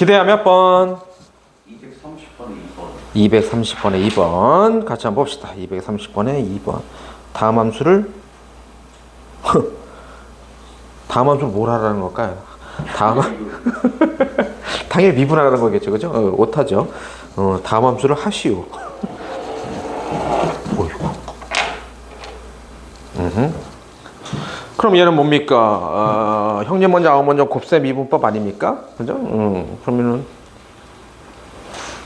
기대야 몇 번? 230번에 2번. 230번에 2번 같이 한번 봅시다. 230번에 2번 다음 함수를 다음 함수를 뭘 하라는 걸까요? 다음 당연히 미분하라는 거겠죠, 그죠? 어, 오타죠. 어, 다음 함수를 하시오. 그럼 얘는 뭡니까? 어, 형님 먼저 아우 먼저 곱셈 미분법 아닙니까? 그죠? 음, 그러면은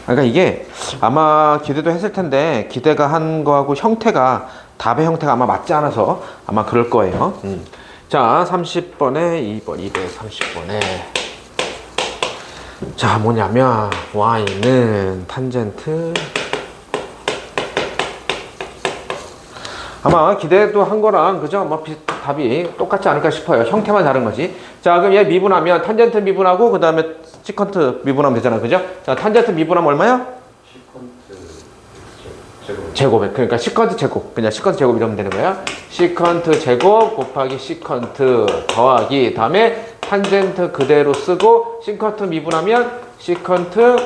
그러니까 이게 아마 기대도 했을 텐데 기대가 한 거하고 형태가 답의 형태가 아마 맞지 않아서 아마 그럴 거예요. 음. 자, 30번에 2번, 230번에 자, 뭐냐면 y는 탄젠트 아마 기대도 한 거랑 그죠? 뭐 비, 답이 똑같지 않을까 싶어요. 형태만 다른 거지. 자, 그럼 얘 미분하면 탄젠트 미분하고 그 다음에 시컨트 미분하면 되잖아, 그죠? 자, 탄젠트 미분하면 얼마야? 제곱. 제곱에 그러니까 시컨트 제곱 그냥 시컨트 제곱 이러면 되는 거야. 시컨트 제곱 곱하기 시컨트 더하기 다음에 탄젠트 그대로 쓰고 시컨트 미분하면 시컨트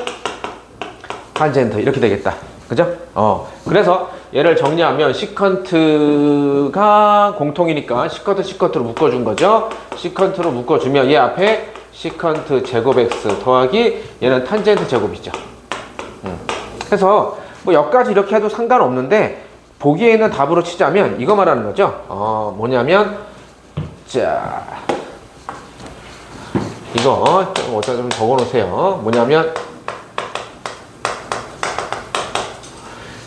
탄젠트 이렇게 되겠다. 그죠? 어. 그래서 얘를 정리하면 시컨트가 공통이니까 시컨트 시컨트로 묶어준 거죠. 시컨트로 묶어주면 얘 앞에 시컨트 제곱 x 더하기 얘는 탄젠트 제곱이죠. 해서 뭐 여기까지 이렇게 해도 상관없는데 보기에 있는 답으로 치자면 이거 말하는 거죠. 어 뭐냐면 자 이거 어디다 좀 적어놓으세요. 뭐냐면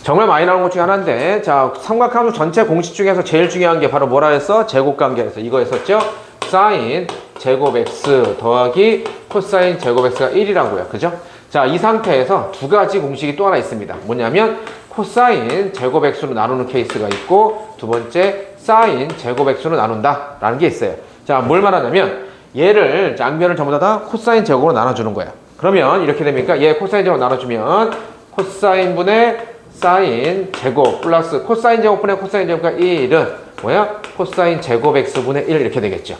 정말 많이 나오는 것 중에 하나인데 자 삼각함수 전체 공식 중에서 제일 중요한 게 바로 뭐라 했어? 제곱관계에서 이거 했었죠? 사인 제곱 x 더하기 코사인 제곱 x가 1이라고요. 그죠? 자, 이 상태에서 두 가지 공식이 또 하나 있습니다. 뭐냐면 코사인 제곱 x로 나누는 케이스가 있고 두 번째 사인 제곱 x로 나눈다 라는 게 있어요. 자, 뭘 말하냐면 얘를 양면을 전부 다, 다 코사인 제곱으로 나눠주는 거예요. 그러면 이렇게 됩니까? 얘 코사인 제곱 나눠주면 코사인 분의 사인 제곱 플러스 코사인 제곱분의 코사인 제곱과 1은 뭐야? 코사인 제곱 x분의 1 이렇게 되겠죠.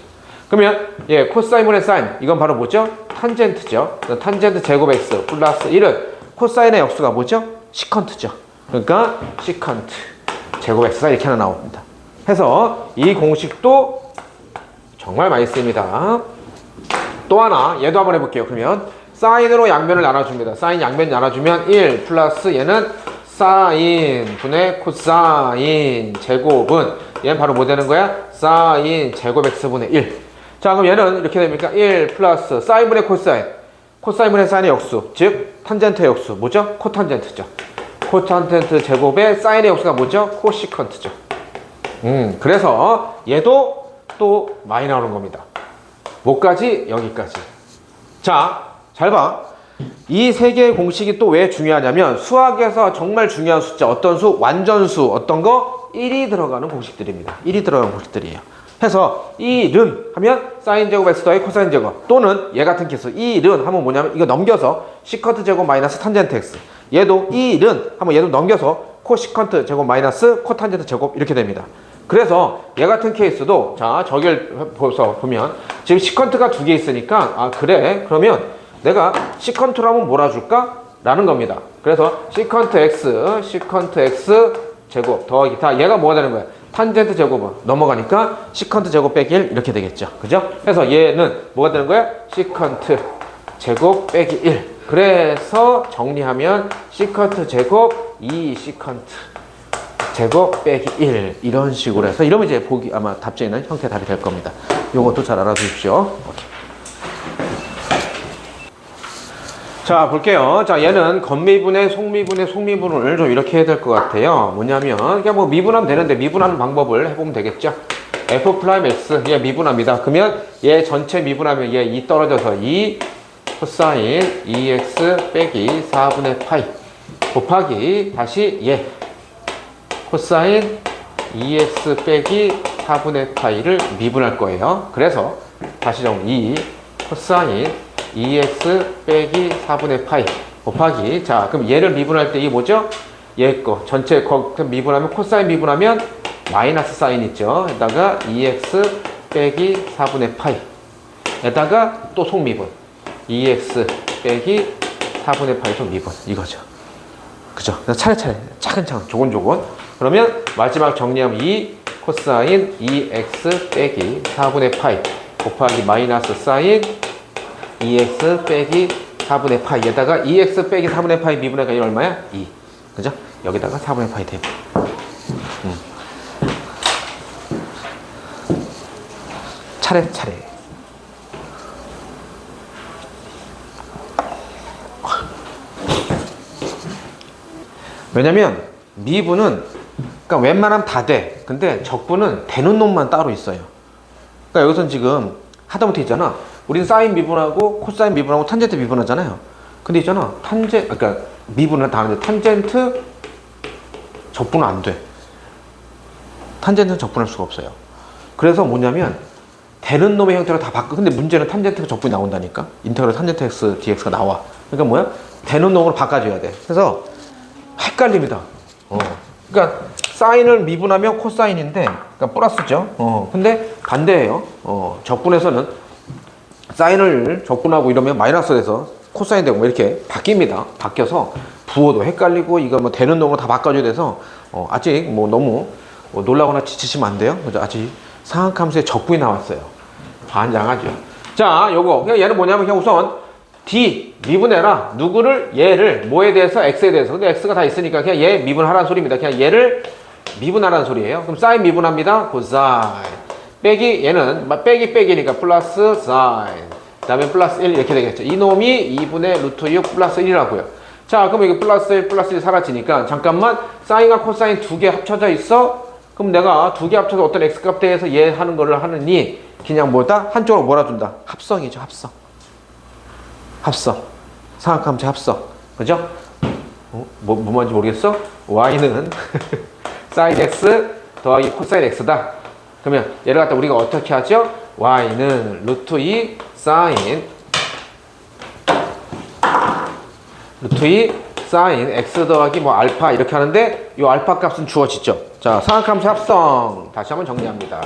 그러면 예 코사인분의 사인 이건 바로 뭐죠? 탄젠트죠. 탄젠트 제곱 x 플러스 1은 코사인의 역수가 뭐죠? 시컨트죠. 그러니까 시컨트 제곱 x가 이렇게 하나 나옵니다. 해서 이 공식도 정말 많이 씁니다. 또 하나 얘도 한번 해볼게요. 그러면 사인으로 양면을 나눠줍니다. 사인 양면 나눠주면 1 플러스 얘는 사인 분의 코사인 제곱은 얘는 바로 뭐 되는 거야? 사인 제곱 x분의 1. 자 그럼 얘는 이렇게 됩니까? 1 플러스 사인 분의 코사인 코사인 분의 사인의 역수 즉 탄젠트의 역수 뭐죠? 코탄젠트죠. 코탄젠트 제곱의 사인의 역수가 뭐죠? 코시컨트죠. 음 그래서 얘도 또 많이 나오는 겁니다. 뭐까지? 여기까지. 자, 잘 봐. 이 세 개의 공식이 또 왜 중요하냐면 수학에서 정말 중요한 숫자 어떤 수? 완전수 어떤 거? 1이 들어가는 공식들입니다. 1이 들어가는 공식들이에요. 해서 1은 하면 사인 제곱 x 더하기 코사인 제곱 또는 얘 같은 케이스 1은 하면 뭐냐면 이거 넘겨서 시컨트 제곱 마이너스 탄젠트 x 얘도 1은 하면 얘도 넘겨서 코시컨트 제곱 마이너스 코탄젠트 제곱 이렇게 됩니다. 그래서 얘 같은 케이스도 자 저기를 보서 보면 지금 시컨트가 두 개 있으니까 아 그래 그러면 내가 시컨트로 하면 몰아줄까? 라는 겁니다. 그래서 시컨트 x 시컨트 x 제곱 더하기 다 얘가 뭐가 되는 거야? 탄젠트 제곱은 넘어가니까 시컨트 제곱 빼기 1 이렇게 되겠죠. 그죠? 그래서 얘는 뭐가 되는 거야? 시컨트 제곱 빼기 1. 그래서 정리하면 시컨트 제곱 2 시컨트 제곱 빼기 1 이런 식으로 해서 이러면 이제 보기 아마 답지에는 형태 답이 될 겁니다. 요것도 잘 알아두십시오. 오케이. 자 볼게요. 자 얘는 건미분의 속미분의 속미분을 좀 이렇게 해야 될 것 같아요. 뭐냐면 그냥 뭐 미분하면 되는데 미분하는 방법을 해보면 되겠죠. f 프라임 x 얘 미분합니다. 그러면 얘 전체 미분하면 얘 2 떨어져서 2 코사인 2x 빼기 4분의 파이 곱하기 다시 얘 코사인 2x 빼기 4분의 파이를 미분할 거예요. 그래서 다시 정리 2 코사인 2x 빼기 4분의 파이 곱하기 자 그럼 얘를 미분할 때이 뭐죠? 얘 거 전체 거 미분하면 코사인 미분하면 마이너스 사인 있죠. 에다가 2x 빼기 4분의 파이 에다가 또 속미분 2x 빼기 4분의 파이 좀 미분 이거죠. 그죠? 차례차례 차근차근 조곤조곤 그러면 마지막 정리하면 2 코사인 2x 빼기 4분의 파이 곱하기 마이너스 사인 2x 빼기 4분의 파이에다가 2x 빼기 4분의 파이 미분해가 이 얼마야? 2 그죠? 여기다가 4분의 파이 대고 음. 차례차례 왜냐면 미분은 그러니까 웬만하면 다 돼. 근데 적분은 되는 놈만 따로 있어요. 그러니까 여기서는 지금 하다못해 있잖아. 우린 사인 미분하고 코사인 미분하고 탄젠트 미분하잖아요. 근데 있잖아. 탄젠 그러니까 미분은 다 하는데 탄젠트 적분은 안 돼. 탄젠트는 적분할 수가 없어요. 그래서 뭐냐면 되는 놈의 형태로 다 바꿔. 근데 문제는 탄젠트가 적분이 나온다니까. 인테그럴 탄젠트 x dx가 나와. 그러니까 뭐야? 되는 놈으로 바꿔줘야 돼. 그래서 헷갈립니다. 어. 그러니까 사인을 미분하면 코사인인데, 그러니까 플러스죠. 어. 근데 반대예요. 어. 적분에서는 사인을 적분하고 이러면 마이너스 돼서 코사인 되고 뭐 이렇게 바뀝니다. 바뀌어서 부호도 헷갈리고 이거 뭐 되는 놈으로 다 바꿔줘야 돼서 어, 아직 뭐 너무 뭐 놀라거나 지치시면 안 돼요. 그죠? 아직 상학함수의 적분이 나왔어요. 반장하죠. 자, 요거. 그냥 얘는 뭐냐면 그냥 우선 D 미분해라. 누구를 얘를 뭐에 대해서 x에 대해서. 근데 x가 다 있으니까 그냥 얘 미분하라는 소리입니다. 그냥 얘를 미분하라는 소리예요. 그럼 사인 미분합니다. 코사인. 빼기 얘는 막 빼기 빼기니까 플러스 사인. 그 다음에 플러스 1 이렇게 되겠죠. 이놈이 2분의 루트 6 플러스 1이라고요. 자, 그럼 이게 플러스 1 플러스 1 사라지니까 잠깐만 사인과 코사인 두 개 합쳐져 있어. 그럼 내가 두 개 합쳐서 어떤 x 값 대해서 얘 하는 거를 하느니 그냥 뭐다 한쪽으로 몰아준다. 합성이죠, 합성. 합성. 상학함수 합성. 그죠? 어? 뭐, 뭐 말인지 모르겠어? y는 sin x 더하기 코사인 x다. 그러면 얘를 갖다 우리가 어떻게 하죠? y는 루트 2 sin 루트 2 sin x 더하기 뭐 알파 이렇게 하는데 이 알파 값은 주어지죠. 자, 상학함수 합성 다시 한번 정리합니다.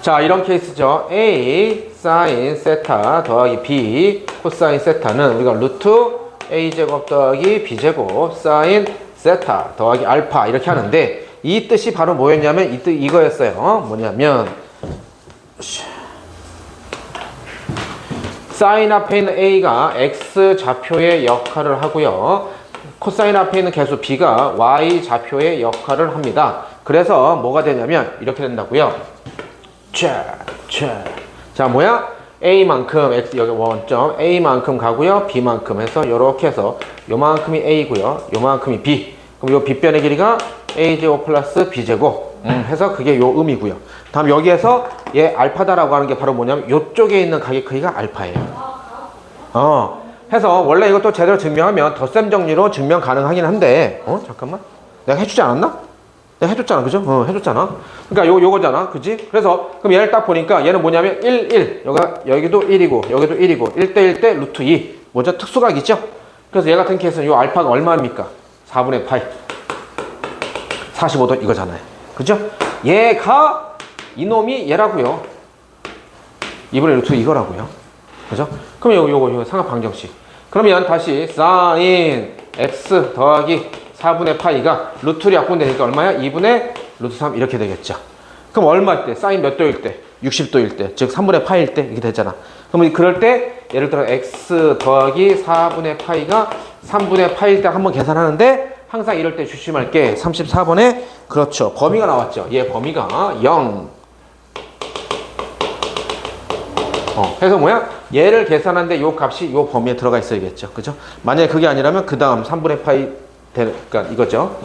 자, 이런 케이스죠. A 사인 세타 더하기 B 코사인 세타는 우리가 루트 A 제곱 더하기 B 제곱 사인 세타 더하기 알파 이렇게 하는데 이 뜻이 바로 뭐였냐면 이 뜻 이거였어요. 어? 뭐냐면 사인 앞에 있는 A가 X 좌표의 역할을 하고요. 코사인 앞에 있는 개수 B가 Y 좌표의 역할을 합니다. 그래서 뭐가 되냐면 이렇게 된다고요. 자, 자. 자, 뭐야? A만큼, X, 여기 원점, A만큼 가고요. B만큼 해서, 요렇게 해서, 요만큼이 A고요. 요만큼이 B. 그럼 요 B변의 길이가 A제곱 플러스 B제곱. 음, 해서 그게 요 음이고요. 다음 여기에서 얘 알파다라고 하는 게 바로 뭐냐면, 요쪽에 있는 가격 크기가 알파예요. 어. 해서, 원래 이것도 제대로 증명하면 덧셈 정리로 증명 가능하긴 한데, 어? 잠깐만. 내가 해주지 않았나? 내가 해줬잖아, 그죠? 어, 해줬잖아. 그러니까 요, 요거잖아, 그지? 그래서, 그럼 얘를 딱 보니까 얘는 뭐냐면 1, 1. 여기가, 여기도 1이고, 여기도 1이고, 1대 1대 루트 2. 뭐죠? 특수각이죠? 그래서 얘 같은 케이스는 요 알파가 얼마입니까? 4분의 파이. 45도 이거잖아요. 그죠? 얘가, 이놈이 얘라고요 2분의 루트 이거라고요 그죠? 그럼 요거, 요거, 요거 상하 방정식. 그러면 다시 사인 x 더하기 4분의 파이가 루트를 약분되니까 얼마야? 2분의 루트 3 이렇게 되겠죠. 그럼 얼마일 때? 사인 몇 도일 때? 60도일 때. 즉 3분의 파일 때 이렇게 되잖아. 그러면 그럴 때 예를 들어 x 더하기 4분의 파이가 3분의 파일 때 한번 계산하는데 항상 이럴 때 조심할 게 34번에 그렇죠. 범위가 나왔죠. 얘 범위가 0. 어, 그래서 뭐야? 얘를 계산하는데 요 값이 요 범위에 들어가 있어야겠죠. 그죠? 만약에 그게 아니라면 그 다음 3분의 파이 그러니까 이거죠.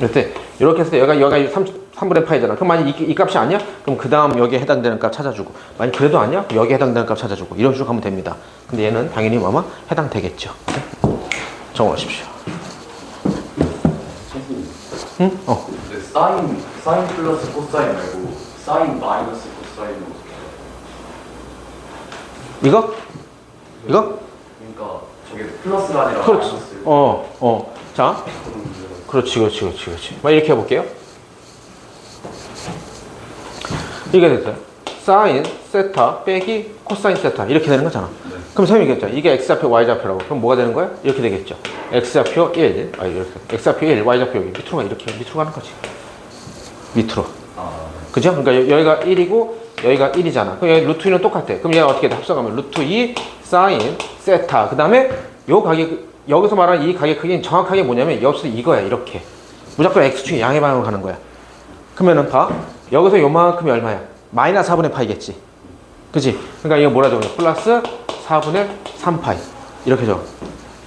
이때 이렇게 해서 여기가 여기가 3, 3분의 파이잖아. 그럼 만약 이, 이 값이 아니야? 그럼 그 다음 여기에 해당되는 값 찾아주고 만약 그래도 아니야? 여기에 해당되는 값 찾아주고 이런 식으로 가면 됩니다. 근데 얘는 당연히 뭐만 해당되겠죠. 적어놓으십시오. 선생님, 응? 어. 근데 사인 사인 플러스 코사인 말고 사인 마이너스 어떻게 해요? 이거? 이거? 그러니까 저게 플러스가 아니라 그렇지. 마이너스. 어, 어. 자. 그렇지, 그렇지, 그렇지, 그렇지. 막 이렇게 해볼게요. 이게 됐어요. 사인 세타 빼기 코사인 세타 이렇게 되는 거잖아. 그럼 선생님이 얘기했죠. 이게 x좌표, y좌표라고. 그럼 뭐가 되는 거야? 이렇게 되겠죠. x좌표 1, 아 이렇게. x좌표 1, y좌표 여기 밑으로 가 이렇게 밑으로 가는 거지. 밑으로. 아, 그죠? 그러니까 여- 여기가 1이고 여기가 1이잖아. 그럼 여기 루트 2는 똑같아. 그럼 얘가 어떻게 돼? 합성하면 루트 2 사인 세타. 그 다음에 요 가격 여기서 말하는 이 가격 크기는 정확하게 뭐냐면 여기서 이거야 이렇게. 무조건 x축이 양의 방향으로 가는 거야. 그러면은 봐. 여기서 요만큼이 얼마야? 마이너스 4분의 파이겠지. 그지? 그러니까 이거 뭐라 적냐? 플러스 4분의 3파이. 이렇게 적어.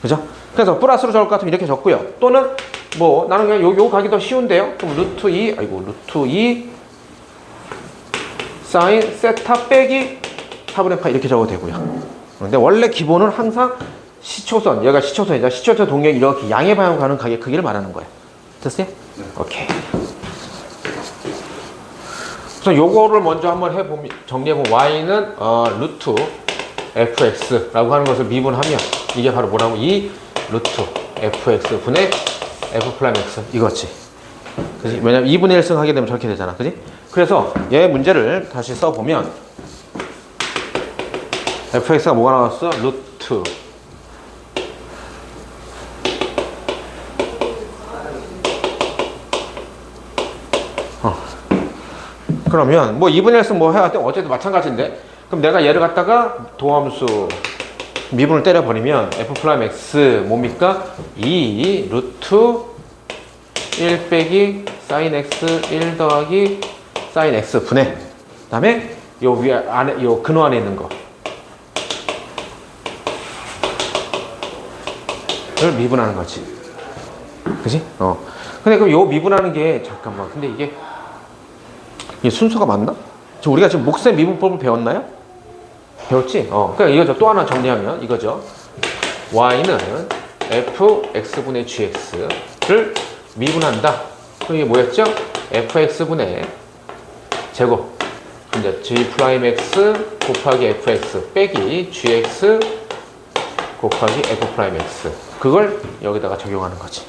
그죠? 그래서 플러스로 적을 것 같으면 이렇게 적고요. 또는 뭐 나는 그냥 요, 요 가기 더 쉬운데요. 그럼 루트 2, 아이고 루트 2 사인 세타 빼기 4분의 파 이렇게 적어도 되고요. 근데 원래 기본은 항상 시초선, 얘가 시초선이자 시초선 동력 이렇게 양의 방향으로 가는 가격 크기를 말하는 거예요. 됐어요? 네. 오케이. 그래서 요거를 먼저 한번 해보면 정리해보면 y는 어, 루트 fx라고 하는 것을 미분하면 이게 바로 뭐라고 이 루트 fx 분의 f 플라임 x 이거지. 그지? 왜냐면 2분의 1승 하게 되면 저렇게 되잖아. 그지? 그래서 얘 문제를 다시 써보면 fx가 뭐가 나왔어? 루트 어. 그러면 뭐 2분의 1승 뭐 해야 돼? 어쨌든 마찬가지인데 그럼 내가 얘를 갖다가 도함수 미분을 때려버리면 f 플라임 x 뭡니까? 2 루트 1 빼기 사인 x 1 더하기 사인 x 분의 그 다음에 요 위에 안에 요 근호 안에 있는 거 를 미분하는 거지. 그지? 어. 근데 그럼 요 미분하는 게 잠깐만. 근데 이게 이게 순서가 맞나? 지금 우리가 지금 목세 미분법을 배웠나요? 배웠지? 어. 그러니까 이거죠. 또 하나 정리하면 이거죠. y는 f x분의 gx를 미분한다. 그럼 이게 뭐였죠? fx분의 제곱 이제 g 프라임 x 곱하기 fx 빼기 gx 곱하기 f 프라임 x 그걸 여기다가 적용하는 거지.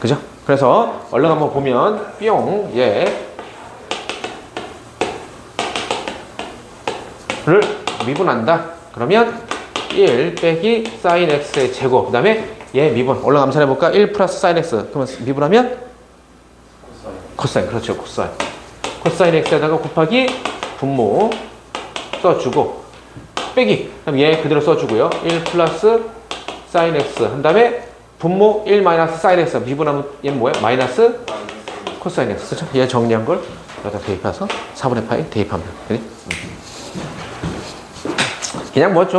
그죠? 그래서 얼른 한번 보면 뿅 예. 를 미분한다. 그러면 1 빼기 사인 x의 제곱 그 다음에 얘 미분 얼른 암산해 볼까? 1 플러스 사인 x 그러면 미분하면 코사인. 코사인 그렇죠 코사인 코사인 x에다가 곱하기 분모 써주고 빼기 그럼 얘 그대로 써주고요 1 플러스 사인 x 한 다음에 분모 1 마이너스 사인 x 미분하면 얘는 뭐야 마이너스 코사인 x 그렇죠? 얘 정리한 걸 여기다 대입해서 4분의 파이 대입하면 그지? 그냥 뭐좀